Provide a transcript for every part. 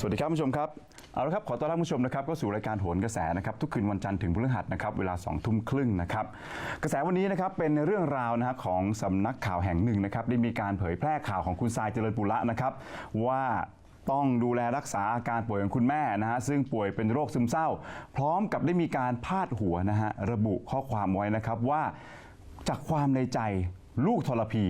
สวัสดีครับผู้ชมครับเอาละครับขอต้อนรับผู้ชมนะครับก็สู่รายการโหนกระแสนะครับทุกคืนวันจันทร์ถึงพฤหัสนะครับเวลา2องทุ่มครึ่งนะครับกระแสวันนี้นะครับเป็นเรื่องราวนะฮะของสำนักข่าวแห่งหนึ่งนะครับได้มีการเผยแพร่ข่าวของคุณทรายเจริญปุระนะครับว่าต้องดูแลรักษาอาการป่วยของคุณแม่นะฮะซึ่งป่วยเป็นโรคซึมเศร้า พร้อมกับได้มีการพาดหัวนะฮะระบุข้อความไว้นะครับว่าจากความในใจลูกทรพี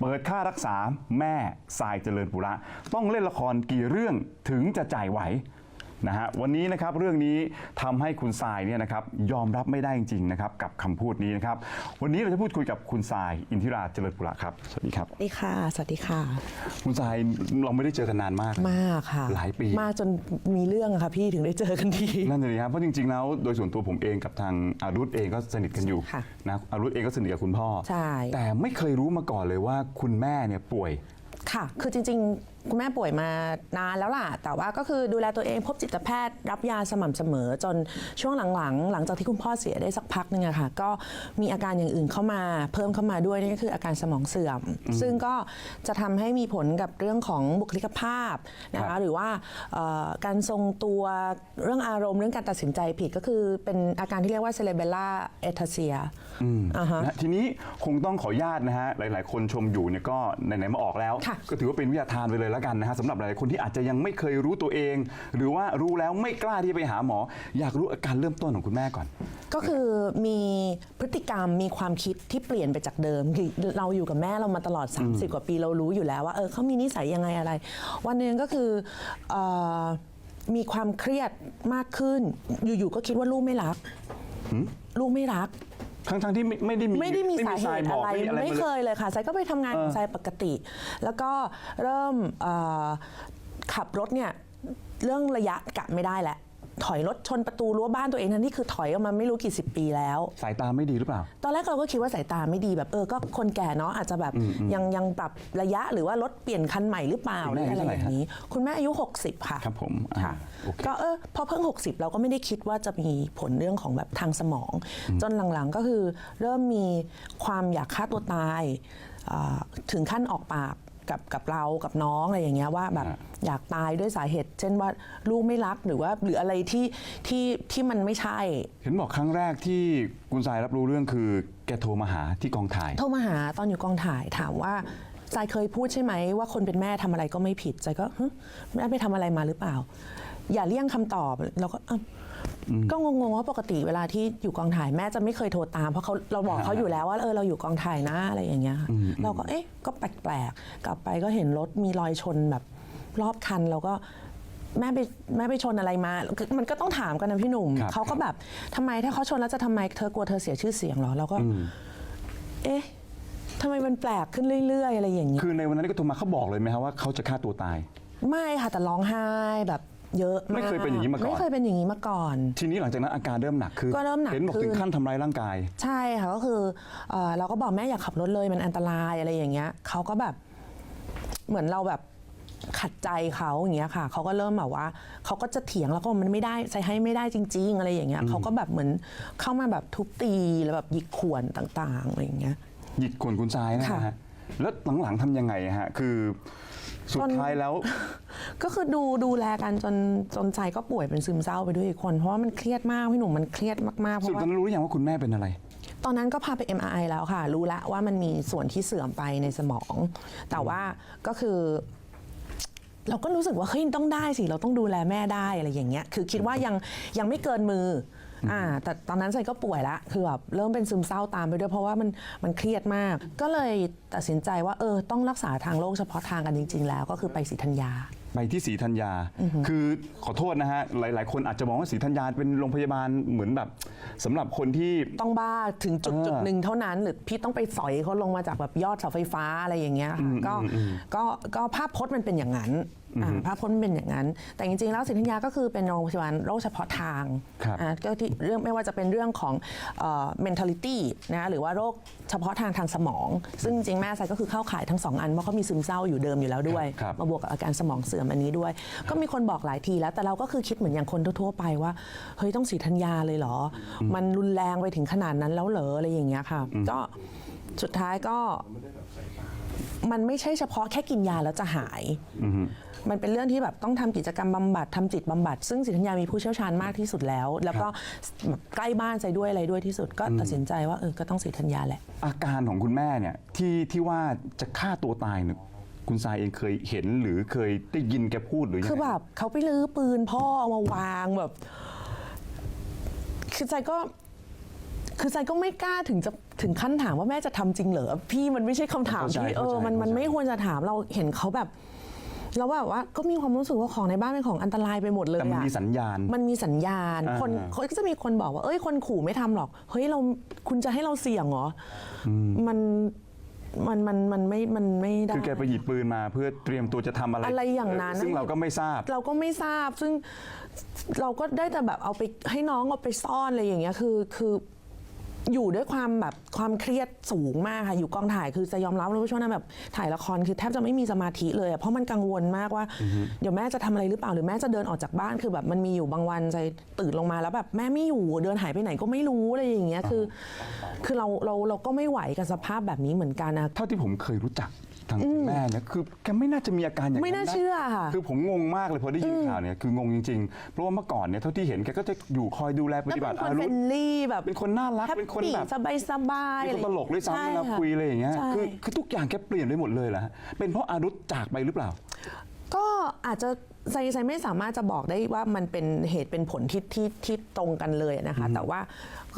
เปิดค่ารักษาแม่ทรายเจริญปุระ ต้องเล่นละครกี่เรื่องถึงจะจ่ายไหว นะฮะวันนี้นะครับเรื่องนี้ทำให้คุณทรายเนี่ยนะครับยอมรับไม่ได้จริงๆนะครับกับคำพูดนี้นะครับวันนี้เราจะพูดคุยกับคุณทรายอินทิราเจริญปุระครับสวัสดีครับสวัสดีค่ะ สวัสดีค่ะ คุณทรายเราไม่ได้เจอกันนานมากมากค่ะ หลายปีมากจนมีเรื่องอะค่ะพี่ถึงได้เจอกันทีนั่นเลยครับเพราะจริงๆแล้วโดยส่วนตัวผมเองกับทางอารุธเองก็สนิทกันอยู่ค่ะนะอารุธเองก็สนิทกับคุณพ่อใช่แต่ไม่เคยรู้มาก่อนเลยว่าคุณแม่เนี่ยป่วยค่ะ คือจริง ๆคุณแม่ป่วยมานานแล้วล่ะ แต่ว่าก็คือดูแลตัวเองพบจิตแพทย์รับยาสม่ำเสมอ จนช่วงหลังๆ หลังจากที่คุณพ่อเสียได้สักพักหนึงอะค่ะ ก็มีอาการอย่างอื่นเข้ามา เพิ่มเข้ามาด้วยนั่นก็คืออาการสมองเสื่อม ซึ่งก็จะทำให้มีผลกับเรื่องของบุคลิกภาพนะครัคะบ หรือว่าเอ่อการทรงตัวเรื่องอารมณ์เรื่องการตัดสินใจผิดก็คือเป็นอาการที่เรียกว่า cerebellar ataxia อ่าฮะนะทีนี้คงต้องขออนุญาตนะฮะหลาย ๆ คนชมอยู่เนี่ยก็ไหนๆมาออกแล้ว ค่ะ ก็ถือว่าเป็นวิทยาทานไปเลยแล้วกันนะฮะสำหรับหลายๆคนที่อาจจะยังไม่เคยรู้ตัวเอง หรือว่ารู้แล้วไม่กล้าที่จะไปหาหมอ อยากรู้อาการเริ่มต้นของคุณแม่ก่อน ก็คือมีพฤติกรรมมีความคิดที่เปลี่ยนไปจากเดิมคือเราอยู่กับแม่เรามาตลอด 30 กว่าปีเรารู้อยู่แล้วว่าเออเขามีนิสัยยังไงอะไร วันหนึ่งก็คือเออมีความเครียดมากขึ้น อยู่ๆก็คิดว่าลูกไม่รัก ลูกไม่รัก ทั้งๆที่ไม่ไม่ได้มีไม่ได้มีสาเหตุบอะกไรไม่มีอะไรไม่มาเคเลยยเลยค่ะไซก็ไปทำงานของไซปกติ แล้วก็เริ่มเอ่อขับรถเนี่ยเรื่องระยะกะไม่ได้แหละ ถอยรถชนประตูรั้วบ้านตัวเองทั้งที่คือถอยออกมาไม่รู้กี่สิบปีแล้ว สายตาไม่ดีหรือเปล่า ตอนแรกเราก็คิดว่าสายตาไม่ดีแบบเออก็คนแก่เนาะอาจจะแบบยังยังปรับระยะหรือว่ารถเปลี่ยนคันใหม่หรือเปล่าคุหณรืแม่ออะไรอายุเท่าไหร่อย่างนี้ คุณแม่อายุ 60 ค่ะครับผมอ่าค่ะโอเคก็เออพอเพิ่ง 60 เราก็ไม่ได้คิดว่าจะมีผลเรื่องของแบบทางสมอง จนหลังๆก็คือเริ่มมีความอยากฆ่าตัวตายอ่าถึงขั้นออกปาก กับกับเรากับน้องอะไรอย่างเงี้ยว่าแบบฮะอยากตายด้วยสาเหตุ เช่นว่าลูกไม่รักหรือว่าหรืออะไรที่ที่ที่มันไม่ใช่ เห็นบอกครั้งแรกที่คุณทรายรับรู้เรื่องคือแกโทรมาหาที่กองถ่าย โทรมาหาตอนอยู่กองถ่ายถามว่าจายเคยพูดใช่ไหมว่าคนเป็นแม่ทำอะไรก็ไม่ผิดจายก็ฮึแม่ไปทำอะไรมาหรือเปล่า อย่าเลี่ยงคำตอบเราก็อ้าว ก็งงๆว่าปกติเวลาที่อยู่กองถ่ายแม่จะไม่เคยโทรตามเพราะเขาเราบอกเขาอยู่แล้วว่าเออเราอยู่กองถ่ายนะอะไรอย่างเงี้ยค่ะเราก็เอ๊ะก็แปลกๆกลับไปก็เห็นรถมีรอยชนแบบรอบคันเราก็แม่ไปแม่ไปชนอะไรมาคือมันก็ต้องถามกันนะพี่หนุ่มครับเขาก็แบบทำไมถ้าเขาชนแล้วจะทำไมเธอกลัวเธอเสียชื่อเสียงเหรอเราก็ เอ๊ะทำไมมันแปลกขึ้นเรื่อย ๆ อะไรอย่างนี้คือในวันนั้นที่ก็โทรมาเขาบอกเลยไหมครับว่าเขาจะฆ่าตัวตาย ไม่ค่ะแต่ร้องไห้แบบ เยอะมากไม่เคยเป็นอย่างนี้มาก่อน ไม่เคยเป็นอย่างนี้มาก่อน ทีนี้หลังจากนั้นอาการเริ่มหนักขึ้นก็เริ่มหนักเห็นบอกขึ้น ถึงขั้นทำร้ายร่างกาย ใช่ค่ะก็คือเอ่อเราก็บอกแม่อย่าขับรถเลยมันอันตรายอะไรอย่างเงี้ยเขาก็แบบเหมือนเราแบบขัดใจเขาอย่างเงี้ยค่ะเขาก็เริ่มแบบว่าเขาก็จะเถียงแล้วก็บอกมันไม่ได้ใส่ให้ไม่ได้จริง ๆ อะไรอย่างเงี้ยเขาก็แบบเหมือนเข้ามาแบบทุบตีแล้วแบบหยิกข่วนต่างๆอะไรอย่างเงี้ย หยิกขวนคุณทรายนะค่ะ ฮะแล้วหลังๆทำยังไงฮะ คือ สุดท้ายแล้ว ก็คือดูดูแลกันจนจนใจก็ป่วยเป็นซึมเศร้าไปด้วยอีกคน เพราะว่ามันเครียดมากพี่หนุ่มมันเครียดมากๆเพสุดราะตอนว่านั้นรู้หรือยังว่าคุณแม่เป็นอะไร ตอนนั้นก็พาไป MRI แล้วค่ะ รู้แล้วว่ามันมีส่วนที่เสื่อมไปในสมอง แต่ว่าก็คือ เราก็รู้สึกว่าเฮ้ยต้องได้สิ เราต้องดูแลแม่ได้อะไรอย่างเงี้ย คือคิดว่ายังยังไม่เกินมือ ออ่าแต่ตอนนั้นใจก็ป่วยละคือแบบเริ่มเป็นซึมเศร้าตามไปด้วยเพราะว่ามันมันเครียดมาก ก็เลยตัดสินใจว่าเออต้องรักษาทางโรคเฉพาะทางกันจริง ๆ แล้วก็คือไปศรีธัญญาไปที่ศรีธัญญา คือขอโทษนะฮะ หลาย ๆ คนอาจจะมองว่าศรีธัญญาเป็นโรงพยาบาลเหมือนแบบสำหรับคนที่ต้องบ้าถึงจุดเออจุดหนึ่งเท่านั้น หรือพี่ต้องไปสอยเขาลงมาจากแบบยอดเสาไฟฟ้าอะไรอย่างเงี้ยค่ะก็ก็ก็ภาพพจน์มันเป็นอย่างนั้นอ่าภาพพจน์มันเป็นอย่างนั้น แต่จริงๆแล้วสิทธัญญาก็คือเป็นโรงพยาบาลโรคเฉพาะทางครับอ่าก็ที่เรื่องไม่ว่าจะเป็นเรื่องของเอ่อ mentality นะหรือว่าโรคเฉพาะทางทางสมอง ซึ่งจริงๆแม่ไซก็คือเข้าข่ายทั้งสองอันเพราะเขามีซึมเศร้าอยู่เดิมอยู่แล้วด้วย ครับ มาบวกกับอาการสมองเสื่อมอันนี้ด้วย ก็มีคนบอกหลายทีแล้ว แต่เราก็คือคิดเหมือนอย่างคนทั่วๆไปว่า เฮ้ยต้องสีธัญญาเลยเหรอ มันรุนแรงไปถึงขนาดนั้นแล้วเหรออะไรอย่างเงี้ยค่ะ ก็สุดท้ายก็ มันไม่ใช่เฉพาะแค่กินยาแล้วจะหาย มันเป็นเรื่องที่แบบต้องทำกิจกรรมบำบัดทำจิตบำบัด ซึ่งสิทธัญญามีผู้เชี่ยวชาญมากที่สุดแล้ว แล้วก็แบบใกล้บ้านใจด้วยอะไรด้วยที่สุด ก็ตัดสินใจว่าเออก็ต้องสิทธัญญาแหละ อาการของคุณแม่เนี่ยที่ที่ว่าจะฆ่าตัวตายเนี่ยคุณทรายเองเคยเห็นหรือเคยได้ยินแกพูดหรือยังคือไงแบบเขาไปรื้อปืนพ่อเอามาวางแบบคือใจก็ คือใจก็ไม่กล้าถึงจะถึงขั้นถามว่าแม่จะทำจริงเหรอพี่มันไม่ใช่คำถามที่เออมันมันไม่ควรจะถามเราเห็นเขาแบบแล้วแบบว่าก็มีความรู้สึกว่าของในบ้านเป็นของอันตรายไปหมดเลยแต่มันอะมีสัญญาณ มันมีสัญญาณอ่าคนเขาก็จะมีคนบอกว่า เอ้ยคนขู่ไม่ทำหรอกเฮ้ยเราคุณจะให้เราเสี่ยงเหรออมันมันมันมันไม่ มันไม่ได้ คือแกไปหยิบปืนมาเพื่อเตรียมตัวจะทำอะไร อะไรอย่างนั้น ซึ่งเราก็ไม่ทราบ เราก็ไม่ทราบ ซึ่งเราก็ได้แต่แบบเอาไปให้น้องเอาไปซ่อนอะไรอย่างเงี้ย คือ คือ อยู่ด้วยความแบบความเครียดสูงมากค่ะ อยู่กองถ่ายคือจะยอมรับเลยว่าช่วงนั้นแบบถ่ายละครคือแทบจะไม่มีสมาธิเลยอะเพราะมันกังวลมากว่า เดี๋ยวแม่จะทำอะไรหรือเปล่าหรือแม่จะเดินออกจากบ้านคือแบบมันมีอยู่บางวันใจตื่นลงมาแล้วแบบแม่ไม่อยู่เดินหายไปไหนก็ไม่รู้อะไรอย่างเงี้ยคือ คือเราเราเราก็ไม่ไหวกับสภาพแบบนี้เหมือนกันนะเท่าที่ผมเคยรู้จัก ทางคุณแม่เนี่ยคือแกไม่น่าจะมีอาการอย่างไม่น่าเชื่อค่ะคือผมงงมากเลยพอได้ยินข่าวเนี่ยคืองงจริงๆ เพราะว่าเมื่อก่อนเนี่ยเท่าที่เห็นแกก็จะอยู่คอยดูแลปแล้วฏิบัเป็ตินคนอารุเฟรธนลี่แบบเป็นคนน่ารักเป็นคนแบบสบายสบายเป็นคนตลกด้วยซ้ำเวลาคุยอะไรอย่างเงี้ยคือคือทุกอย่างแกเปลี่ยนไปหมดเลยเหรอฮะเป็นเพราะอารุธจากไปหรือเปล่า ก็อาจจะไซไซไม่สามารถจะบอกได้ว่ามันเป็นเหตุเป็นผลที่ที่ที่ตรงกันเลยนะคะ แต่ว่า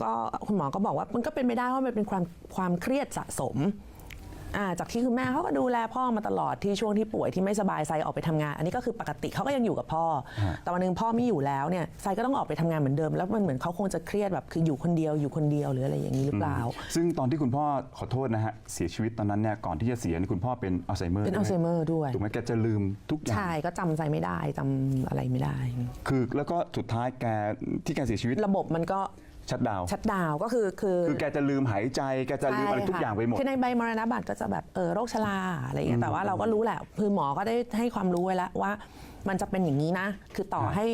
ก็คุณหมอก็บอกว่ามันก็เป็นไปได้ว่ามันเป็นความความเครียดสะสม อ่าจากที่คุณแม่เขาก็ดูแลพ่อมาตลอดที่ช่วงที่ป่วยที่ไม่สบายไซออกไปทำงาน อันนี้ก็คือปกติเขาก็ยังอยู่กับพ่อ แต่วันหนึงพ่อไม่อยู่แล้วเนี่ยไซก็ต้องออกไปทำงานเหมือนเดิม แล้วมันเหมือนเขาคงจะเครียดแบบคืออยู่คนเดียวอยู่คนเดียวหรืออะไรอย่างนี้หรือเปล่า ซึ่งตอนที่คุณพ่อขอโทษนะฮะเสียชีวิตตอนนั้นเนี่ยก่อนที่จะเสียเนี่ยคุณพ่อเป็นอัลไซเมอร์เป็นอัลไซเมอร์ด้วยถูกไหมแกจะลืมทุกอย่างใช่ก็จำใจไม่ได้จำอะไรไม่ได้ คือแล้วก็สุดท้ายแกที่แกเสียชีวิตระบบมันก็ ชัดดาวน์ชัดดาวน์ก็คือคือคือแกจะลืมหายใจแกจะลืมอะไรทุกอย่างไปหมด คือในใบมรณบัตรก็จะแบบเออโรคชราอะไรอย่างเงี้ยแต่ว่าเราก็รู้แหละคือหมอก็ได้ให้ความรู้ไว้แล้วว่า มันจะเป็นอย่างนี้นะ คือต่อครับให้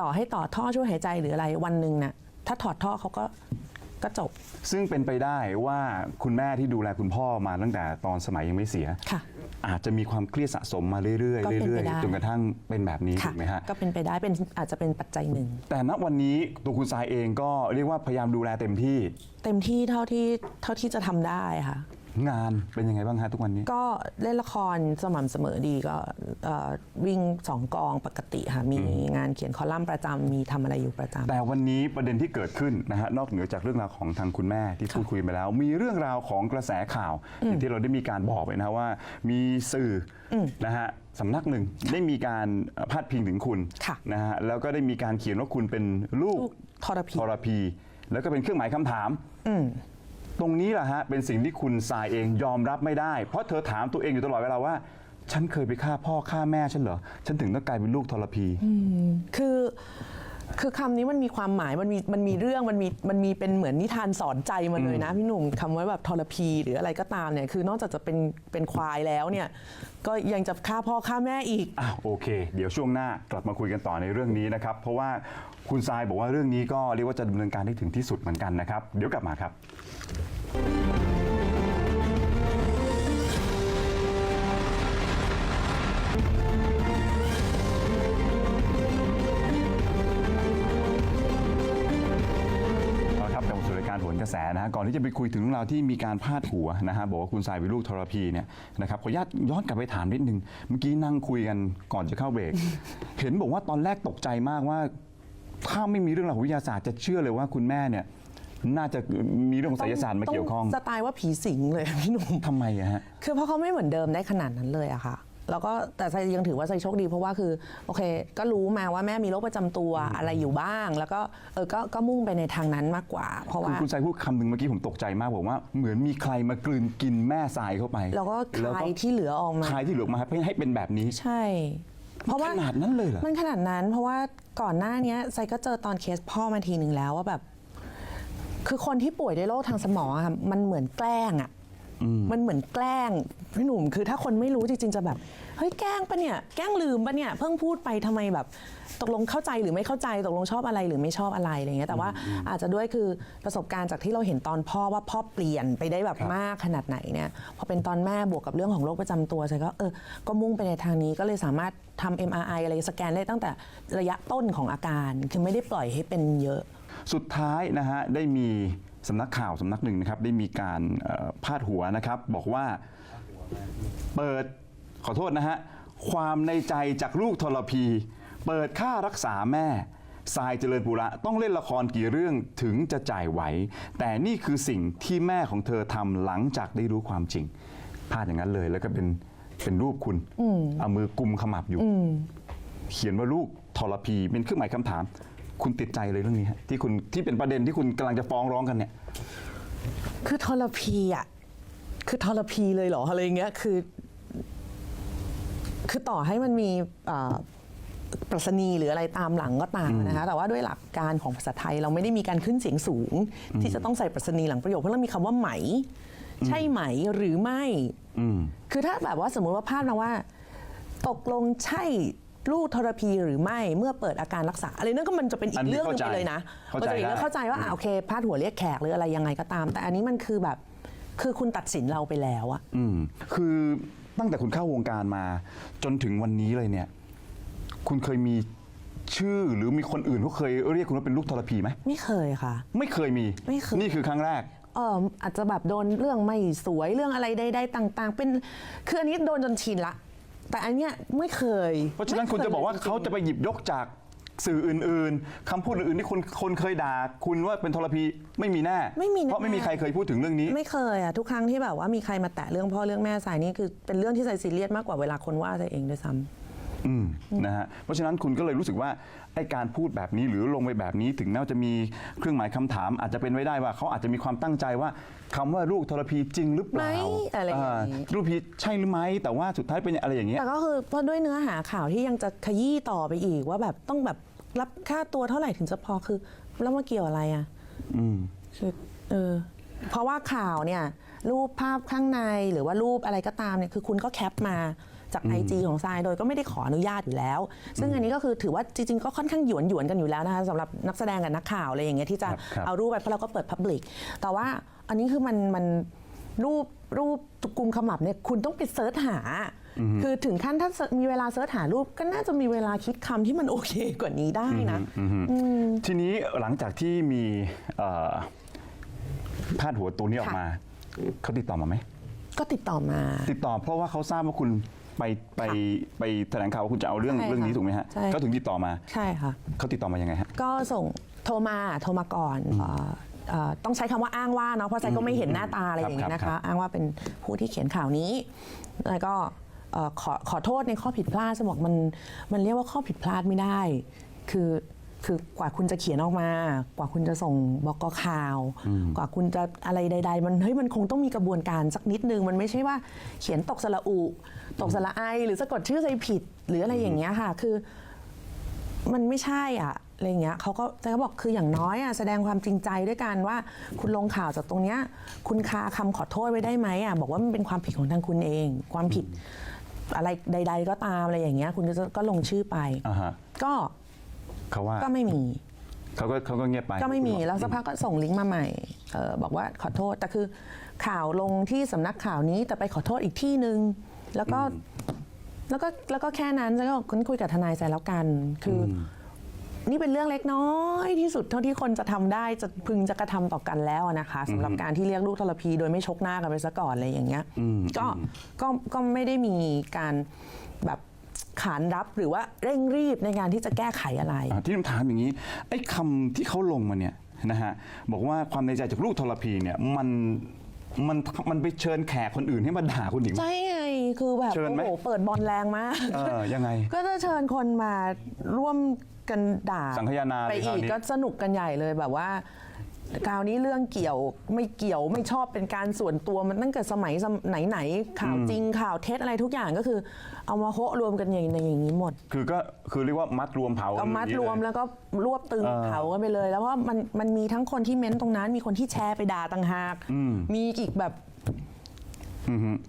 ต่อให้ต่อท่อช่วยหายใจหรืออะไรวันหนึ่งน่ะถ้าถอดท่อเขาก็ ก็จบ ซึ่งเป็นไปได้ว่าคุณแม่ที่ดูแลคุณพ่อมาตั้งแต่ตอนสมัยยังไม่เสีย ค่ะ อาจจะมีความเครียดสะสมมาเรื่อยก็เป็นๆเรื่ไปอยได้ ๆจนกระทั่งเป็นแบบนี้ค่ะถูกไหมฮะ ก็เป็นไปได้เป็นอาจจะเป็นปัจจัยหนึ่ง แต่ณวันนี้ตัวคุณทรายเองก็เรียกว่าพยายามดูแลเต็มที่ เต็มที่เท่าที่เท่าที่จะทำได้ค่ะ งานเป็นยังไงบ้างฮะทุกวันนี้ ก็เล่นละครสม่ำเสมอดีก็เอ่อวิ่งสองกองปกติค่ะมีงานเขียนคอลัมน์ประจำมีทำอะไรอยู่ประจำ แต่วันนี้ประเด็นที่เกิดขึ้นนะฮะนอกเหนือจากเรื่องราวของทางคุณแม่ที่พูดคุยไปแล้ว มีเรื่องราวของกระแสข่าวอย่างที่เราได้มีการบอกไปนะฮะว่า มีสื่ออนะฮะสำนักหนึ่งได้มีการเอ่อพาดพิงถึงคุณค่ะ นะฮะแล้วก็ได้มีการเขียนว่าคุณเป็นลูก ลูกทรพี ทรพีแล้วก็เป็นเครื่องหมายคำถาม ตรงนี้แหละฮะเป็นสิ่งที่คุณทรายเองยอมรับไม่ได้ เพราะเธอถามตัวเองอยู่ตลอดเวลาว่า ฉันเคยไปฆ่าพ่อฆ่าแม่ฉันเหรอ ฉันถึงต้องกลายเป็นลูกทรพี คือ คือคำนี้มันมีความหมายมันมีมันมีเรื่องมันมีมันมีเป็นเหมือนนิทานสอนใจมาเลยนะพี่หนุ่มคำว่าแบบทรพี หรืออะไรก็ตามเนี่ยคือนอกจากจะเป็นเป็นควายแล้วเนี่ยก็ยังจะฆ่าพ่อฆ่าแม่อีก อะโอเค เดี๋ยวช่วงหน้ากลับมาคุยกันต่อในเรื่องนี้นะครับ เพราะว่าคุณทรายบอกว่าเรื่องนี้ก็เรียกว่าจะดำเนินการให้ถึงที่สุดเหมือนกันนะครับ เดี๋ยวกลับมาครับ การโหนกระแสนะฮะก่อนที่จะไปคุยถึงเรื่องราวที่มีการพาดหัวนะฮะบอกว่าคุณทรายเป็นลูกทรพีเนี่ยนะครับขออนุญาตย้อนกลับไปถามนิดนึงเมื่อกี้นั่งคุยกันก่อนจะเข้าเบรก เห็นบอกว่าตอนแรกตกใจมากว่า ถ้าไม่มีเรื่องราวของวิทยาศาสตร์จะเชื่อเลยว่าคุณแม่เนี่ยน่าจะมีเรื่องของไสยศาสตร์มาเกี่ยวข้อง สไตล์ว่าผีสิงเลยพี่หนุ่มทำไมอะฮะ คือเพราะเขาไม่เหมือนเดิมได้ขนาดนั้นเลยอะค่ะ แล้วก็แต่ใจยังถือว่าใจโชคดีเพราะว่าคือโอเค ก็รู้มาว่าแม่มีโรคประจำตัวอะไรอยู่บ้าง แล้วก็เออก็ก็มุ่งไปในทางนั้นมากกว่า เพราะคือว่าคุณทรายพูดคำหนึ่งเมื่อกี้ผมตกใจมากบอกว่าเหมือนมีใครมากลืนกินแม่ทรายเข้าไป แล้วก็คแล้วลายที่เหลือออกมาคลายที่เหลือออกมาให้ให้เป็นแบบนี้ใช่ เพราะว่าขนาดนั้นเลยเหรอมันขนาดนั้น เพราะว่าก่อนหน้าเนี้ยไซก็เจอตอนเคสพ่อมาทีหนึ่งแล้วว่าแบบ คือคนที่ป่วยด้วยโรคทางสมองอะค่ะมันเหมือนแกล้งอะมันเหมือนแกล้ง พี่หนุ่มคือถ้าคนไม่รู้จริงๆจะแบบเฮ้ยแกล้งปะเนี่ยแกล้งลืมปะเนี่ยเพิ่งพูดไปทำไมแบบตกลงเข้าใจหรือไม่เข้าใจตกลงชอบอะไรหรือไม่ชอบอะไรอะไรเงี้ยแต่ว่าอาจจะด้วยคือประสบการณ์จากที่เราเห็นตอนพ่อว่าพ่อเปลี่ยนไปได้แบบครับมากขนาดไหนเนี่ยพอเป็นตอนแม่บวกกับเรื่องของโรคประจำตัวใช่ก็เออก็มุ่งไปในทางนี้ก็เลยสามารถทำ MRI อะไรสแกนได้ตั้งแต่ระยะต้นของอาการ คือไม่ได้ปล่อยให้เป็นเยอะ สุดท้ายนะฮะได้มีสำนักข่าวสำนักหนึ่งนะครับได้มีการเอ่อพาดหัวนะครับ บอกว่า เปิดขอโทษนะฮะ ความในใจจากลูกทรพี เปิดค่ารักษาแม่ทรายเจริญปุระต้องเล่นละครกี่เรื่องถึงจะจ่ายไหว แต่นี่คือสิ่งที่แม่ของเธอทำหลังจากได้รู้ความจริงพาดอย่างนั้นเลยแล้วก็เป็นเป็นรูปคุณเอามือกุมขมับอยู่ เขียนว่าลูกทรพีเป็นเครื่องหมายคำถาม คุณติดใจเลยเรื่องนี้ฮะที่คุณที่เป็นประเด็นที่คุณกำลังจะฟ้องร้องกันเนี่ย คือทรพีอะ คือทรพีเลยเหรออะไรเงี้ยคือ คือต่อให้มันมีอ่าปรัชนีหรืออะไรตามหลังก็ตามนะคะแต่ว่าด้วยหลักการของภาษาไทยเราไม่ได้มีการขึ้นเสียงสูง ที่จะต้องใส่ปรัชนีหลังประโยคเพราะเรามีคำว่าไหม ใช่ไหมหรือไม่อืมคือถ้าแบบว่าสมมุติว่าพาดมาว่า ตกลงใช่ลูกทรพีหรือไม่เมื่อเปิดอาการรักษา อะไรนั่นก็มันจะเป็นอีอันกนี้เรื่องหนึงเข้าใจไปเลยนะเข้ามันใจจะอีกเรื่องได้เข้าใจว่าอะโอเคพาดหัวเรียกแขกหรืออะไรยังไงก็ตาม แต่อันนี้มันคือแบบ คือคุณตัดสินเราไปแล้วอะอืมคือตั้งแต่คุณเข้าวงการมา จนถึงวันนี้เลยเนี่ย คุณเคยมีชื่อหรือมีคนอื่นเขาเคยเรียกคุณว่าเป็นลูกทรพีไหมไม่เคยค่ะ ไม่เคยมีไม่เคย นี่คือครั้งแรก เอออาจจะแบบโดนเรื่องไม่สวยเรื่องอะไรใดๆต่าง ๆ เป็นคืออันนี้โดนจนชินละ แต่อันเนี้ยไม่เคยเพราะฉะนั้นไม่คุณจะบอกว่าลยเขาจะไปหยิบยกจาก สื่ออื่นๆคำพูดอื่นๆที่คนคนเคยด่าคุณว่าเป็นทรพีไม่มีแน่ไม่มีแน่ เพราะไม่มีใครเคยพูดถึงเรื่องนี้ ไม่เคยอะทุกครั้งที่แบบว่ามีใครมาแตะเรื่องพ่อเรื่องแม่สายนี่คือเป็นเรื่องที่ใส่ซีเรียสมากกว่าเวลาคนว่าตัวเองด้วยซ้ำ อืมนะฮะเพราะฉะนั้นคุณก็เลยรู้สึกว่า ไอ้การพูดแบบนี้หรือลงไปแบบนี้ถึงแม้ว่าจะมีเครื่องหมายคำถาม อาจจะเป็นไว้ได้ว่าเขาอาจจะมีความตั้งใจว่าคำว่าลูกทรพีจริงหรือเปล่าไหมอะไรอย่างนี้าลูกพีใช่หรือไม่แต่ว่าสุดท้ายเป็นอะไรอย่างเงี้ย แต่ก็คือเพราะด้วยเนื้อหาข่าวที่ยังจะขยี้ต่อไปอีกว่าแบบต้องแบบรับค่าตัวเท่าไหร่ถึงจะพอคือ แล้วมาเกี่ยวอะไรอะอืมคือเออเพราะว่าข่าวเนี่ย รูปภาพข้างในหรือว่ารูปอะไรก็ตามเนี่ยคือคุณก็แคปมา จากไอจของทรายโดยก็ไม่ได้ขออนุญาตอยู่แล้ว ซึ่งอันนี้ก็คือถือว่าจริงๆก็ค่อนข้างหยวนหยวนๆกันอยู่แล้วนะคะสำหรับนักแสดงกับนักข่าวอะไรอย่างเงี้ยที่จะครับครับเอารูปไปเพราะเราก็เปิดพับลิกแต่ว่าอันนี้คือมันมันรูปรูปกลุ่มขมับเนี่ยคุณต้องไปเซิร์ชหา คือถึงขั้นถ้ามีเวลาเซิร์ชหารูปก็น่าจะมีเวลาคิดคำที่มันโอเคกว่านี้ได้นะ ทีนี้หลังจากที่มีเอ่อพาดหัวตัวนี้ออกมา เขาติดต่อมาไหม ก็ติดต่อมา ติดต่อเพราะว่าเขาทราบว่าคุณ ไปไปไปแถลงข่าวว่าคุณจะเอาเรื่องใช่ค่ะเรื่องนี้ถูกไหมฮะใช่ เขาถึงติดต่อมาใช่ค่ะ เขาติดต่อมายังไงฮะ ก็ส่งโทรมาโทรมาก่อนเอ่อเอ่อต้องใช้คำว่าอ้างว่าเนาะเพราะใจก็ไม่เห็นหน้าตาอะไรอย่างนี้ยนะครัคะ บอ้างว่าเป็นผู้ที่เขียนข่าวนี้ แล้วก็เอ่อขอขอโทษในข้อผิดพลาดจะบอกมันมันเรียกว่าข้อผิดพลาดไม่ได้ คือ คือกว่าคุณจะเขียนออกมา กว่าคุณจะส่งบอกกข่าว กว่าคุณจะอะไรใด ๆ มันเฮ้ยมันคงต้องมีกระบวนการสักนิดนึง มันไม่ใช่ว่าเขียนตกสระอุ ตกสระไอ หรือสะกดชื่อใจผิด หรืออะไรอย่างเงี้ยค่ะ คือ มันไม่ใช่อะอะไรเงี้ยเขาก็แต่เขาบอกคืออย่างน้อยอะแสดงความจริงใจด้วยกันว่า คุณลงข่าวจากตรงเนี้ย คุณคาคำขอโทษไว้ได้ไหมอะบอกว่ามันเป็นความผิดของทางคุณเอง ความผิดอะไรใด ๆ ก็ตามอะไรอย่างเงี้ย คุณก็จะก็ลงชื่อไปอ่าฮะก็ เขาว่าก็ไม่มี เขาก็เขาก็เงียบไปก็ไม่มีแล้วสักพักก็ส่งลิงก์มาใหม่เออบอกว่าขอโทษแต่คือข่าวลงที่สำนักข่าวนี้แต่ไปขอโทษอีกที่หนึ่งแล้วก็แล้วก็แล้วก็แค่นั้นแล้วก็คุยกับทนายใจแล้วกัน คืออนี่เป็นเรื่องเล็กน้อยที่สุดเท่าที่คนจะทำได้จะพึงจะกระทำต่อกันแล้วอะนะคะสำหรับการที่เรียกลูกทรพีโดยไม่ชกหน้ากันไปซะก่อนอะไรอย่างเงี้ยก็ก็ก็ไม่ได้มีการแบบ ขานรับหรือว่าเร่งรีบในการที่จะแก้ไขอะไร อ่าที่ผมถามอย่างนี้ไอ้คำที่เขาลงมาเนี่ยนะฮะบอกว่าความในใจจากลูกทรพีเนี่ยมันมันมันไปเชิญแขกคนอื่นให้มาด่าคุณอีกไหม ใช่ไงคือแบบเชิญโอ้ไหม โหเปิดบอลแรงมาก เออยังไง ก็จะเชิญคนมาร่วมกันด่าสังคายนาไปเลยคราอีวกนี้ก็สนุกกันใหญ่เลยแบบว่า คราวนี้เรื่องเกี่ยวไม่เกี่ยวไม่ชอบเป็นการส่วนตัวมันตั้งแต่สมัยสมไหนไหนๆข่าวจริงข่าวเท็จอะไรทุกอย่างก็คือ เอามาโฮะรวมกันอย่างในอย่างนี้หมด คือก็คือเรียกว่ามัดรวมเผาก็มัดอย่างนี้รวมเลยแล้วก็รวบตึงเออเผากันไปเลย แล้วว่ามันมันมีทั้งคนที่เม้นตรงนั้น มีคนที่แชร์ไปด่าต่างหาก มีอีกแบบ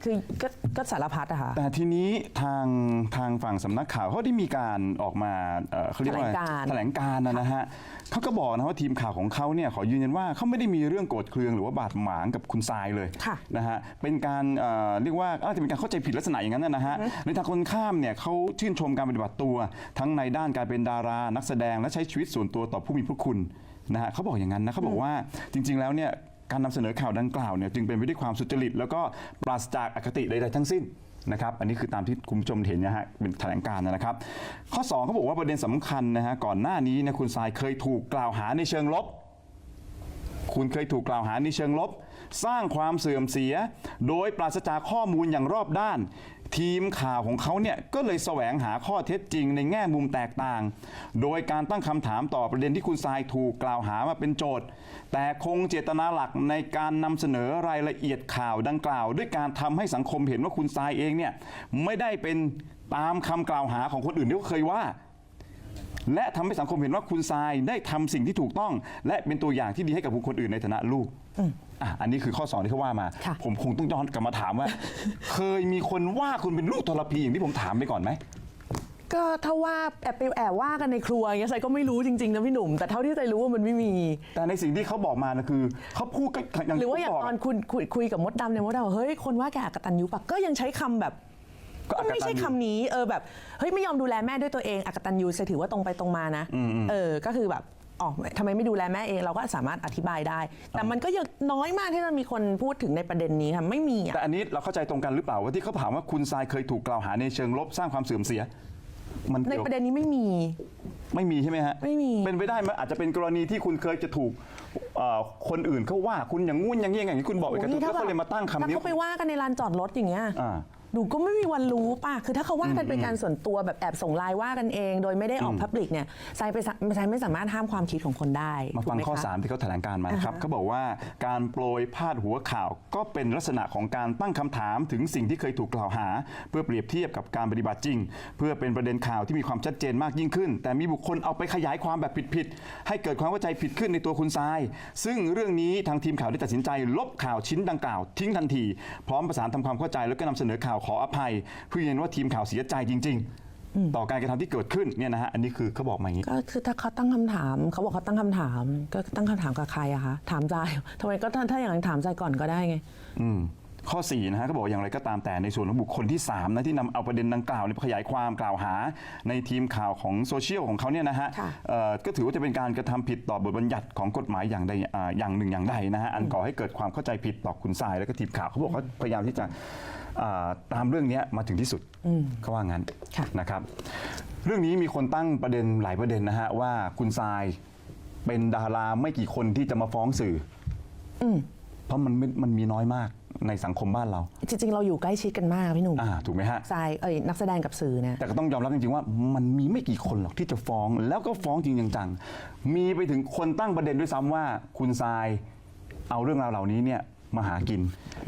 คือก็ก็สารพัดอะค่ะ แต่ทีนี้ทางทางฝั่งสำนักข่าวเขาได้มีการออกมาเอ่อเขาเรียกว่าแถลงการ แถลงการณ์นะนะฮะเขาก็บอกนะว่าทีมข่าวของเขาเนี่ยขอยืนยันว่าเขาไม่ได้มีเรื่องโกรธเคืองหรือว่าบาดหมางกับคุณทรายเลยค่ะ นะฮะเป็นการเอ่อเรียกว่าอาจจะเป็นการเข้าใจผิดลักษณะอย่างนั้นนะฮะในทางคนข้ามเนี่ยเขาชื่นชมการปฏิบัติตัว ทั้งในด้านการเป็นดารานักแสดงและใช้ชีวิตส่วนตัวต่อผู้มีพระคุณนะฮะเขาบอกอย่างนั้นนะเขาบอกว่าจริง ๆแล้วเนี่ย การนำเสนอข่าวดังกล่าวเนี่ยจึงเป็นไปด้วยความสุจริต แล้วก็ปราศจากอคติใดๆทั้งสิ้นนะครับอันนี้คือตามที่คุณผู้ชมเห็นนะฮะเป็นแถลงการ์นะครับ ข้อ2เขาบอกว่าประเด็นสำคัญนะฮะก่อนหน้านี้นะคุณทรายเคยถูกกล่าวหาในเชิงลบ คุณเคยถูกกล่าวหาในเชิงลบ สร้างความเสื่อมเสีย โดยปราศจากข้อมูลอย่างรอบด้าน ทีมข่าวของเขาเนี่ยก็เลยแสวงหาข้อเท็จจริงในแง่มุมแตกต่าง โดยการตั้งคำถามต่อประเด็นที่คุณทรายถูกกล่าวหามาเป็นโจทย์ แต่คงเจตนาหลักในการนำเสนอรายละเอียดข่าวดังกล่าว ด้วยการทำให้สังคมเห็นว่าคุณทรายเองเนี่ยไม่ได้เป็นตามคำกล่าวหาของคนอื่นที่เขาเคยว่า และทำให้สังคมเห็นว่าคุณทรายได้ทำสิ่งที่ถูกต้อง และเป็นตัวอย่างที่ดีให้กับบุคคลอื่นในฐานะลูกอะอันนี้คือข้อสองที่เขาว่ามาค่ะผมคงต้องย้อนกลับมาถามว่า เคยมีคนว่าคุณเป็นลูกทรพีอย่างที่ผมถามไปก่อนไหมก็ถ้าว่าแอบไปแอบว่ากันในครัวอย่างเงี้ยไซก็ไม่รู้จริงๆนะพี่หนุ่ม แต่เท่าที่ไซรู้ว่ามันไม่มี แต่ในสิ่งที่เขาบอกมานะคือเขาพูดก็อย่างหรือว่าอที่ย่างผมบกตอนคุณคุยคุยกับมดดำเนี่ยมดดำบอกเฮ้ยคนว่าแกอกตันยูปะก็ยังใช้คำแบบ ก็อกตัญญูไม่ใช่คำนี้เออแบบเฮ้ยไม่ยอมดูแลแม่ด้วยตัวเองอกตันยูไซถือว่าตรงไปตรงมานะเออก็คือแบบอ๋อทำไมไม่ดูแลแม่เองเราก็สามารถอธิบายได้ แต่มันก็ยังน้อยมากที่จะมีคนพูดถึงในประเด็นนี้ค่ะไม่มีอะแต่อันนี้เราเข้าใจตรงกันหรือเปล่าว่าที่เขาถามว่าคุณทรายเคยถูกกล่าวหาในเชิงลบสร้างความเสื่อมเสีย มันในเกี่ยวประเด็นนี้ไม่มี ไม่มีใช่ไหมฮะไม่มี เป็นไปได้ไหมอาจจะเป็นกรณีที่คุณเคยจะถูกเอ่อคนอื่นเขาว่าคุณอย่างงู้นอย่างนี้อย่างนี้คุณบอกไปกระตุ้นแล้วเขาเลยมาตั้งคำถ้านี้เขาไปว่ากันในลานจอดรถอย่างเงี้ย อ่า หนูก็ไม่มีวันรู้ป่ะ คือถ้าเขาว่ากันเป็นการส่วนตัวแบบแอบส่งไลน์ว่ากันเอง โดยไม่ได้ออกพับลิกเนี่ยไซไปสะไซไม่สามารถห้ามความคิดของคนได้ มาฟังถูกไหข้อคะ3ที่เขาแถลงการมานะครับเขาบอกว่าการโปรยพาดหัวข่าวก็เป็นลักษณะของการตั้งคำถามถึงสิ่งที่เคยถูกกล่าวหา เพื่อเปรียบเทียบกับการปฏิบัติจริง เพื่อเป็นประเด็นข่าวที่มีความชัดเจนมากยิ่งขึ้น แต่มีบุคคลเอาไปขยายความแบบผิดๆให้เกิดความเข้าใจผิดขึ้นในตัวคุณทราย ซึ่งเรื่องนี้ทางทีมข่าวได้ตัดสินใจ ลบข่าวชิ้นดังกล่าวทิ้งทันที พร้อมประสานทำความเข้าใจแล้วก็นำเสนอข่าวขออภัยเพื่อยืนยันว่าทีมข่าวเสียใจจริง ๆ ต่อการกระทำที่เกิดขึ้นเนี่ยนะฮะอันนี้คือเขาบอกมาอย่างนี้ ก็คือถ้าเขาตั้งคำถามเขาบอกเขาตั้งคำถาม ก็ตั้งคำถามกับใครอะคะถามใจทำไมก็ถ้าถ้าอย่างนั้นถามใจก่อนก็ได้ไง อืมข้อ4นะฮะก็บอกอย่างไรก็ตามแต่ในส่วนของบุคคลที่3นะที่นำเอาประเด็นดังกล่าวเนี่ยไปขยายความกล่าวหา ในทีมข่าวของโซเชียลของเขาเนี่ยนะฮะค่ะ เอ่อก็ถือว่าจะเป็นการกระทำผิดต่อบทบัญญัติของกฎหมายอย่างใดอ่าอย่างหนึ่งอย่างใดนะฮะอันก่อให้เกิดความเข้าใจผิดต่อคุณทรายแล้วก็ทีมข่าวเขาบอกเขาพยายามที่จะ อ่าตามเรื่องเนี้ยมาถึงที่สุดเขาว่างั้นค่ะ นะครับ เรื่องนี้มีคนตั้งประเด็นหลายประเด็นนะฮะว่าคุณทรายเป็นดาราไม่กี่คนที่จะมาฟ้องสื่ออเพราะมันไม่มันมีน้อยมากในสังคมบ้านเรา จริงๆ เราอยู่ใกล้ชิดกันมากพี่หนุ่มอ่าถูกไหมฮะ ทรายเอ้ยนักแสดงกับสื่อเนี่ยแต่ก็ต้องยอมรับจริงๆว่ามันมีไม่กี่คนหรอกที่จะฟ้องแล้วก็ฟ้องจริงจังๆมีไปถึงคนตั้งประเด็นด้วยซ้ำว่าคุณทรายเอาเรื่องราวเหล่านี้เนี่ย มาหากิน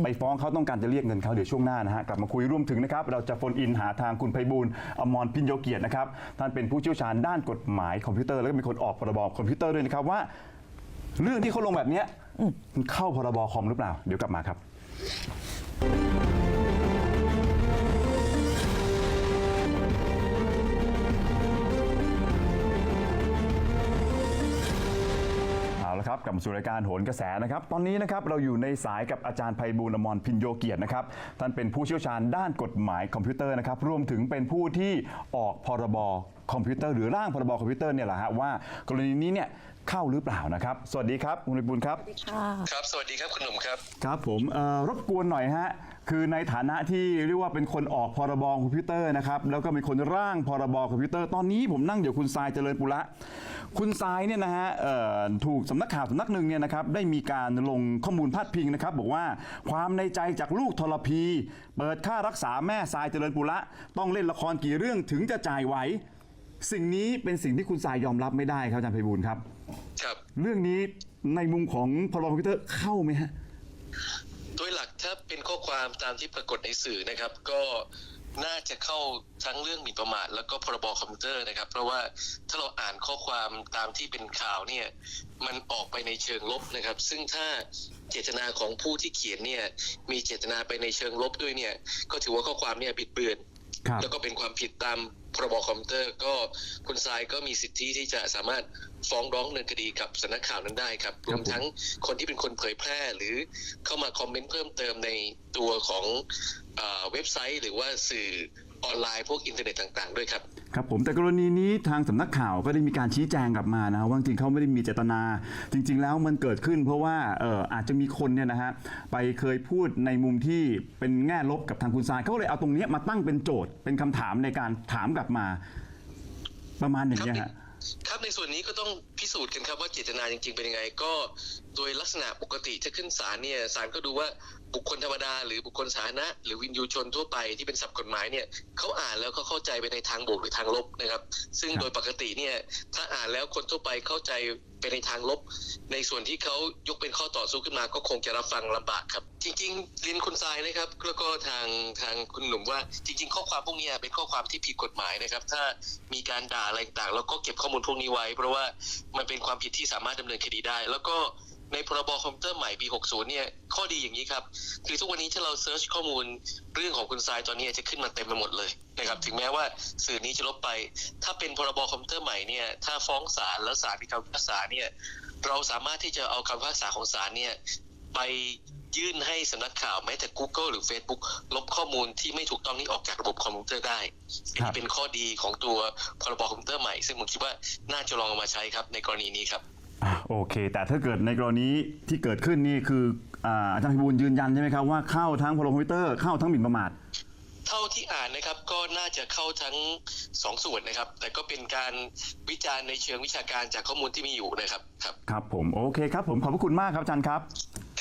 ไปฟ้องเขาต้องการจะเรียกเงินเขาเดี๋ยวช่วงหน้านะฮะกลับมาคุยร่วมถึงนะครับเราจะโฟนอินหาทางคุณไพบูลย์อมรพินโยเกียรตินะครับท่านเป็นผู้เชี่ยวชาญด้านกฎหมายคอมพิวเตอร์แล้วก็เป็นคนออกพรบคอมพิวเตอร์ด้วยนะครับว่า เรื่องที่เขาลงแบบเนี้ยมันเข้าพรบคอมหรือเปล่า เดี๋ยวกลับมาครับ ครับกลับมาสู่รายการโหนกระแสนะครับ ตอนนี้นะครับเราอยู่ในสายกับอาจารย์ไพบูลย์อมรพินโยเกียรตินะครับ ท่านเป็นผู้เชี่ยวชาญด้านกฎหมายคอมพิวเตอร์นะครับ รวมถึงเป็นผู้ที่ออกพรบคอมพิวเตอร์หรือร่างพรบคอมพิวเตอร์เนี่ยแหละฮะว่ากรณีนี้เนี่ยเข้าหรือเปล่านะครับ สวัสดีครับคุณไพบูลย์ครับ ครับ สวัสดีครับคุณหนุ่มครับ ครับผมเอ่อรบกวนหน่อยฮะ คือในฐานะที่เรียกว่าเป็นคนออกพรบคอมพิวเตอร์นะครับแล้วก็เป็นคนร่างพรบคอมพิวเตอร์ ตอนนี้ผมนั่งอยู่คุณทรายเจริญปุระ คุณทรายเนี่ยนะฮะเอ่อถูกสำนักข่าวสำนักหนึ่งเนี่ยนะครับได้มีการลงข้อมูลพาดพิงนะครับ บอกว่าความในใจจากลูกทรพี เปิดค่ารักษาแม่ทรายเจริญปุระ ต้องเล่นละครกี่เรื่องถึงจะจ่ายไหว สิ่งนี้เป็นสิ่งที่คุณทรายยอมรับไม่ได้ครับอาจารย์ไพบูลย์ครับ ครับ เรื่องนี้ในมุมของพรบคอมพิวเตอร์เข้าไหมฮะ โดยหลักถ้าเป็นข้อความตามที่ปรากฏในสื่อนะครับ ก็น่าจะเข้าทั้งเรื่องหมิ่นประมาทแล้วก็พรบคอมพิวเตอร์นะครับ เพราะว่าถ้าเราอ่านข้อความตามที่เป็นข่าวเนี่ยมันออกไปในเชิงลบนะครับ ซึ่งถ้าเจตนาของผู้ที่เขียนเนี่ยมีเจตนาไปในเชิงลบด้วยเนี่ย ก็ถือว่าข้อความเนี่ยบิดเบือนครับแล้วก็เป็นความผิดตามพรบคอมพิวเตอร์ ก็คุณทรายก็มีสิทธิที่จะสามารถ ฟ้องร้องดำเนินคดีกับสำนักข่าวนั้นได้ครับรวมทั้งคนที่เป็นคนเผยแพร่หรือเข้ามาคอมเมนต์เพิ่มเติมในตัวของเออเว็บไซต์ หรือว่าสื่อออนไลน์พวกอินเทอร์เน็ตต่างๆด้วยครับครับผมแต่กรณีนี้ทางสำนักข่าวก็ได้มีการชี้แจงกลับมานะว่าจริงๆเขาไม่ได้มีเจตนา จริง ๆ แล้วมันเกิดขึ้น เพราะว่าเอ่ออาจจะมีคนเนี่ยนะฮะไปเคยพูดในมุมที่เป็นแง่ลบกับทางคุณทรายเขาก็เลยเอาตรงเนี้ยมาตั้งเป็นโจทย์เป็นคำถามในการถามกลับมา ประมาณอย่างครับเงี้ยในฮะ ครับในส่วนนี้ก็ต้องพิสูจน์กันครับว่าเจตนาจริงๆเป็นยังไงก็ โดยลักษณะปกติถ้าขึ้นศาลเนี่ยศาลก็ดูว่าบุคคลธรรมดาหรือบุคคลสาธารณะหรือวินยูชนทั่วไปที่เป็นศัพท์กฎหมายเนี่ยเขาอ่านแล้วก็เข้าใจไปในทางบวกหรือทางลบนะครับ ซึ่งโดยปกติเนี่ยถ้าอ่านแล้วคนทั่วไปเข้าใจไปในทางลบ ในส่วนที่เขายกเป็นข้อต่อสู้ขึ้นมาก็คงจะรับฟังลำบากครับ จริง ๆ เรียนคุณทรายนะครับแล้วก็ทางทางคุณหนุ่มว่าจริง ๆ ข้อความพวกนี้เป็นข้อความที่ผิดกฎหมายนะครับ ถ้ามีการด่าอะไรต่างๆแล้วก็เก็บข้อมูลพวกนี้ไว้ เพราะว่ามันเป็นความผิดที่สามารถดำเนินคดีได้ แล้วก็ ในพรบคอมพิวเตอร์ใหม่ปี 60 เนี่ย ข้อดีอย่างนี้ครับ คือทุกวันนี้ถ้าเราเซิร์ชข้อมูลเรื่องของคุณทรายตอนนี้จะขึ้นมาเต็มไปหมดเลยนะครับ ถึงแม้ว่าสื่อนี้จะลบไป ถ้าเป็นพรบคอมพิวเตอร์ใหม่เนี่ย ถ้าฟ้องศาลแล้วศาลมีคำพิพากษาเนี่ย เราสามารถที่จะเอาคำพิพากษาของศาลเนี่ยไปยื่นให้สำนักข่าวแม้แต่ Google หรือ Facebook ลบข้อมูลที่ไม่ถูกต้องนี้ออกจากระบบคอมพิวเตอร์ได้อันครับนี้เป็นข้อดีของตัวพรบคอมพิวเตอร์ใหม่ ซึ่งผมคิดว่าน่าจะลองเอามาใช้ครับในกรณีนี้ครับอะ โอเค แต่ถ้าเกิดในกรณีที่เกิดขึ้นนี่คืออ่าอาจารย์พิบูลยืนยันใช่ไหมครับว่าเข้าทั้งพรบคอมพิวเตอร์เข้าทั้งหมิ่นประมาท เท่าที่อ่านนะครับก็น่าจะเข้าทั้งสองส่วนนะครับ แต่ก็เป็นการวิจารณ์ในเชิงวิชาการจากข้อมูลที่มีอยู่นะครับครับครับผมโอเคครับผมขอบพระคุณมากครับอาจารย์ครับ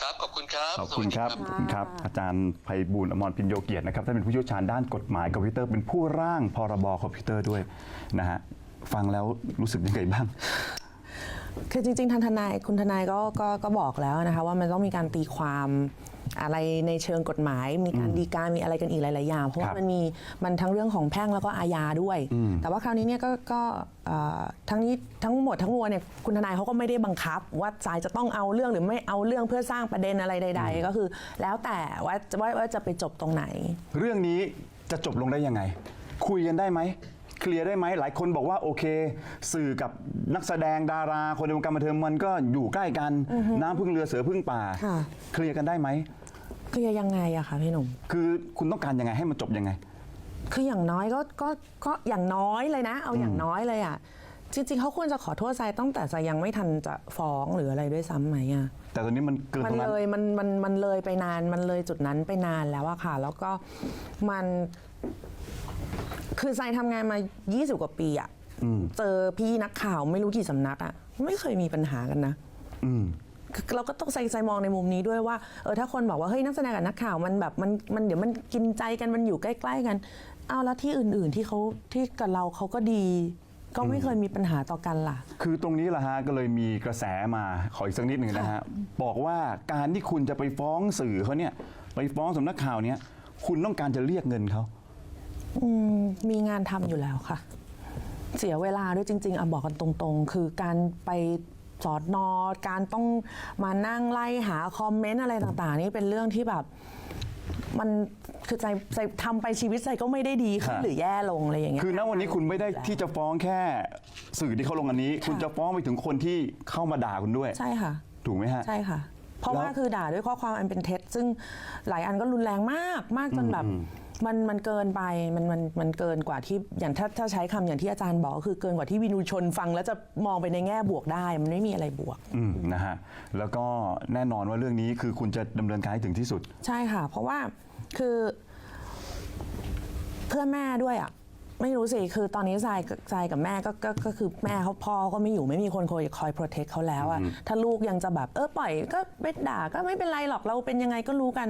ครับขอบคุณครับขอบคุณครับสวัสขดี อบคุณครับอาจารย์ไพบูลย์อมรพินโยเกียรตินะครับท่านเป็นผู้เชี่ยวชาญด้านกฎหมายคอมพิวเตอร์เป็นผู้ร่างพรบคอมพิวเตอร์ด้วยนะฮะฟังแล้วรู้สึกยังไงบ้าง คือจริงๆทางทนายคุณทนายก็ก็ก็บอกแล้วนะคะว่ามันต้องมีการตีความอะไรในเชิงกฎหมาย มีการดีกามีอะไรกันอีกหลายๆอย่างเพราะครัว่าบมันมีมันทั้งเรื่องของแพ่งแล้วก็อาญาด้วย แต่ว่าคราวนี้เนี่ยก็ก็เอ่อทั้งนี้ทั้งหมดทั้งมวลเนี่ยคุณทนายเขาก็ไม่ได้บังคับ ว่าสายจะต้องเอาเรื่องหรือไม่เอาเรื่องเพื่อสร้างประเด็นอะไรใด ๆ ก็คือ แล้วแต่ว่าว่าว่าจะไปจบตรงไหน เรื่องนี้จะจบลงได้ยังไง คุยกันได้ไหม เคลียร์ได้ไหมหลายคนบอกว่าโอเค สื่อกับนักแสดงดารา คนในวงการบันเทิงมันก็อยู่ใกล้กัน น้ำพึ่งเรือเสือพึ่งป่า ค่ะ เคลียร์กันได้ไหม เคลียร์ยังไงอะคะพี่หนุ่ม คือคุณต้องการยังไงให้มันจบยังไง คืออย่างน้อยก็ก็ก็อย่างน้อยเลยนะ เอาอย่างน้อยเลยอะจริงๆเขาควรจะขอโทษทรายตั้งแต่ทรายยังไม่ทันจะฟ้องหรืออะไรด้วยซ้ำไหมอะแต่ตอนนี้มันเกินมัตนรงนั้นเลยมันมันมันเลยไปนานมันเลยจุดนั้นไปนานแล้วอะค่ะ แล้วก็มัน คือทรายทำงานมา 20 กว่าปีอะเจอพี่นักข่าวไม่รู้กี่สำนักอะไม่เคยมีปัญหากันนะอืมคือเราก็ต้องใส่ใจมองในมุมนี้ด้วยว่าเออถ้าคนบอกว่าเฮ้ยนักแสดงกับนักข่าวมันแบบมันมันเดี๋ยวมันกินใจกันมันอยู่ใกล้ๆกัน เอาแล้วที่อื่นๆที่เขาที่กับเราเขาก็ดี ก็ไม่เคยมีปัญหาต่อกันล่ะ คือตรงนี้แหละฮะก็เลยมีกระแสมาขออีกสักนิดหนึ่งนะฮะบอกว่าการที่คุณจะไปฟ้องสื่อเขาเนี่ยไปฟ้องสำนักข่าวเนี่ยคุณต้องการจะเรียกเงินเขา อืมมีงานทำอยู่แล้วค่ะ เสียเวลาด้วยจริง ๆอะบอกกันตรงๆ คือการไปสอดนอการต้องมานั่งไล่หาคอมเมนต์อะไรต่างๆ นี่เป็นเรื่องที่แบบ มันคือใจใจทำไปชีวิตใจก็ไม่ได้ดีขึ้นฮะหรือแย่ลงอะไรอย่างเงี้ย คือณวันนี้คุณไม่ได้ที่จะฟ้องแค่สื่อที่เขาลงอันนี้ คุณจะฟ้องไปถึงคนที่เข้ามาด่าคุณด้วย ใช่ค่ะ ถูกไหมฮะ ใช่ค่ะ เพราะว่าแล้วคือด่าด้วยข้อความอันเป็นเท็จ ซึ่งหลายอันก็รุนแรงมากมากจนแบบมันมันเกินไปมันมันมันเกินกว่าที่อย่างถ้าถ้าใช้คำอย่างที่อาจารย์บอกก็คือเกินกว่าที่วินูชนฟัง แล้วจะมองไปในแง่บวกได้ มันไม่มีอะไรบวกอืมนะฮะแล้วก็แน่นอนว่าเรื่องนี้คือคุณจะดำเนินการให้ถึงที่สุด ใช่ค่ะ เพราะว่าคือเพื่อแม่ด้วยอะ ไม่รู้สิ คือตอนนี้ทรายกับทรายกับแม่ก็ก็ก็คือแม่เขาพ่อก็ไม่อยู่ไม่มีคนคอยคอยโปรเทคเขาแล้วอะถ้าลูกยังจะแบบเออปล่อยก็ไปด่าก็ไม่เป็นไรหรอกเราเป็นยังไงก็รู้กัน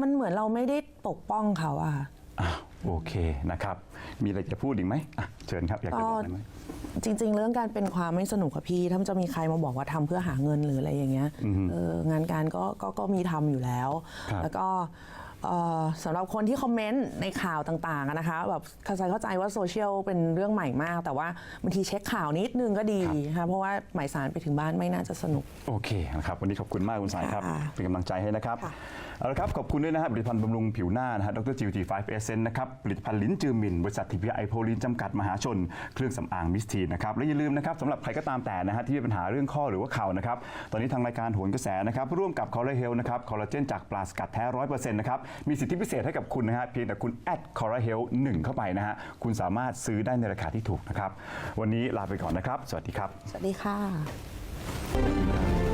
มันเหมือนเราไม่ได้ปกป้องเขาอะค่ะอะโอเคนะครับ มีอะไรจะพูดอีกไหมอะเชิญครับ อยากจะบอกอะไรไหม จริง ๆ เรื่องการเป็นความไม่สนุกกับพี่ ถ้ามันจะมีใครมาบอกว่าทำเพื่อหาเงินหรืออะไรอย่างเงี้ยเอองานการก็ก็ก็มีทำอยู่แล้ว ครับ แล้วก็ เอ่อสำหรับคนที่คอมเมนต์ในข่าวต่างๆอะนะคะแบบเข้าใจเข้าใจว่าโซเชียลเป็นเรื่องใหม่มาก แต่ว่าบางทีเช็คข่าวนิดนึงก็ดีนะคะเพราะว่าหมายสารไปถึงบ้านไม่น่าจะสนุก โอเคนะครับ วันนี้ขอบคุณมากคุณสายครับ ค่ะเป็นกำลังใจให้นะครับ ค่ะเอาละครับ ขอบคุณด้วยนะครับผลิตภัณฑ์บำรุงผิวหน้านะฮะดรจิวจีไฟเอเซนนะครับผลิตภัณฑ์ลิ้นจือมิน บริษัททีพีไอโพลีนจำกัดมหาชน เครื่องสำอางมิสทีนนะครับ และอย่าลืมนะครับสำหรับใครก็ตามแต่นะฮะที่มีปัญหาเรื่องข้อหรือว่าเข่านะครับ ตอนนี้ทางรายการโหนกระแสนะครับร่วมกับคอร์เฮลนะครับคอลลาเจนจากปลาสกัดแท้ร้อยเปอร์เซ็นต์นะครับ มีสิทธิพิเศษให้กับคุณนะฮะเพียงแต่คุณแอดคอร์เฮลหนึ่งเข้าไปนะฮะคุณสามารถซื้อได้ในราคาที่ถูกนะครับวันนี้ลาไปก่อนนะครับ สวัสดีครับ สวัสดีค่ะ